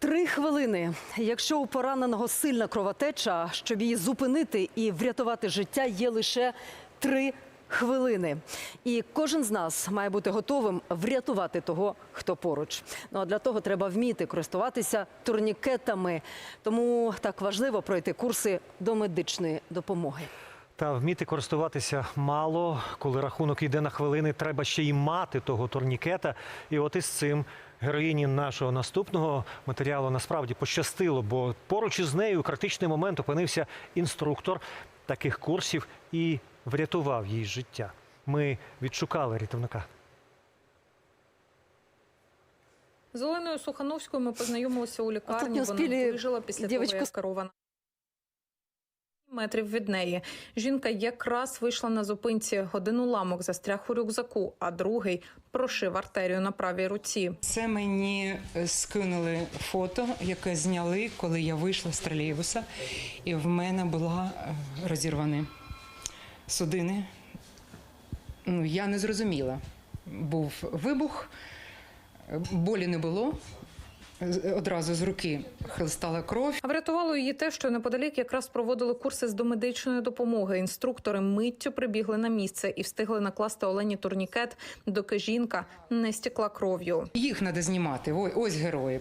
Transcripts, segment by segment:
Три хвилини. Якщо у пораненого сильна кровотеча, щоб її зупинити і врятувати життя, є лише три хвилини. І кожен з нас має бути готовим врятувати того, хто поруч. Ну а для того треба вміти користуватися турнікетами. Тому так важливо пройти курси до медичної допомоги. Та вміти користуватися мало, коли рахунок йде на хвилини, треба ще й мати того турнікета. І от із цим героїні нашого наступного матеріалу насправді пощастило, бо поруч із нею у критичний момент опинився інструктор таких курсів і врятував їй життя. Ми відшукали рятівника. З Оленою Сухановською ми познайомилися у лікарні. Вона вижила після того, як керована. Метрів від неї жінка якраз вийшла на зупинці. Один уламок застряг у рюкзаку, а другий прошив артерію на правій руці. Це мені е, скинули фото, яке зняли, коли я вийшла з тролейбуса, і в мене була е, розірвані судини. Ну, я не зрозуміла. Був вибух, е, болі не було. Одразу з руки хлистала кров. А врятувало її те, що неподалік якраз проводили курси з домедичної допомоги. Інструктори миттю прибігли на місце і встигли накласти Олені турнікет, доки жінка не стікла кров'ю. Їх треба знімати. Ой, ось герої.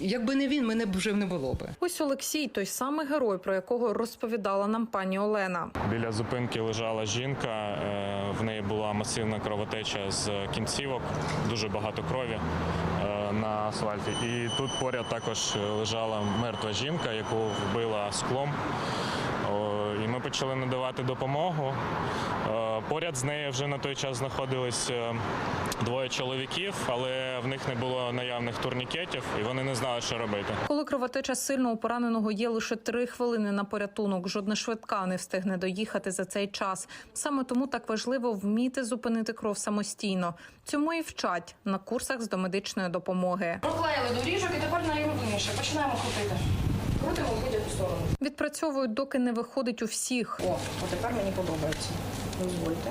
Якби не він, мене б вже не було би. Ось Олексій, той самий герой, про якого розповідала нам пані Олена. Біля зупинки лежала жінка. е, В неї була масивна кровотеча з кінцівок, дуже багато крові е, на асфальті. І тут поряд також лежала мертва жінка, яку вбила склом. І ми почали надавати допомогу. Е, Поряд з нею вже на той час знаходились е, двоє чоловіків, але в них не було наявних турнікетів, і вони не знали, що робити. Коли кровотеча сильно у пораненого є лише три хвилини на порятунок, жодна швидка не встигне доїхати за цей час. Саме тому так важливо вміти зупинити кров самостійно. Цьому і вчать на курсах з домедичної допомоги. Проклеїли доріжок і тепер найрозумніше. Починаємо крутити. Крутимо в будь-яку сторону. Відпрацьовують, доки не виходить у всіх. О, от тепер мені подобається. Дозвольте.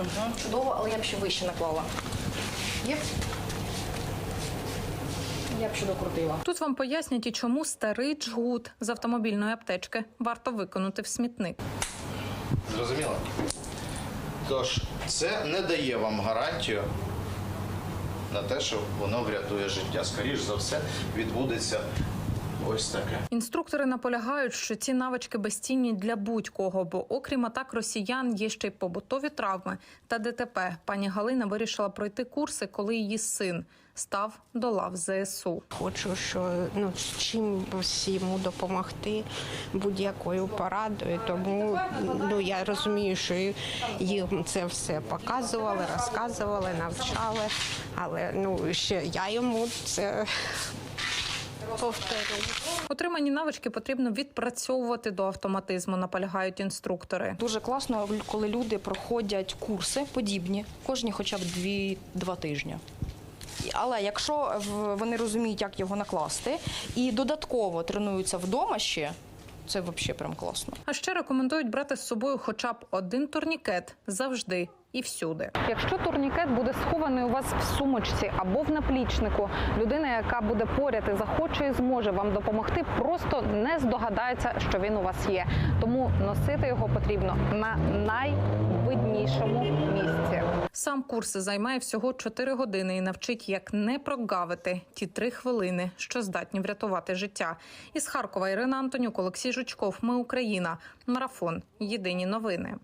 Угу. Чудово, але я б ще вище наклала. Є? Я б ще докрутила. Тут вам пояснять і чому старий джгут з автомобільної аптечки варто виконати в смітник. Зрозуміло? Тож, це не дає вам гарантію на те, що воно врятує життя. Скоріш за все, відбудеться ось таке. Інструктори наполягають, що ці навички безцінні для будь-кого, бо окрім атак росіян є ще й побутові травми та ДТП. Пані Галина вирішила пройти курси, коли її син став до лав ЗСУ. Хочу, що ну чим йому допомогти будь-якою порадою. Тому ну я розумію, що їм це все показували, розказували, навчали. Але ну ще я йому це повторю. Отримані навички потрібно відпрацьовувати до автоматизму, наполягають інструктори. Дуже класно, коли люди проходять курси подібні кожні хоча б 2-2 тижні. Але якщо вони розуміють, як його накласти, і додатково тренуються вдома ще, це взагалі прям класно. А ще рекомендують брати з собою хоча б один турнікет завжди і всюди. Якщо турнікет буде схований у вас в сумочці або в наплічнику, людина, яка буде поряд і захоче і зможе вам допомогти, просто не здогадається, що він у вас є. Тому носити його потрібно на найвиднішому місці. Сам курс займає всього 4 години і навчить, як не прогавити ті 3 хвилини, що здатні врятувати життя. Із Харкова Ірина Антонюк, Олексій Жучков. Ми Україна. Марафон. Єдині новини.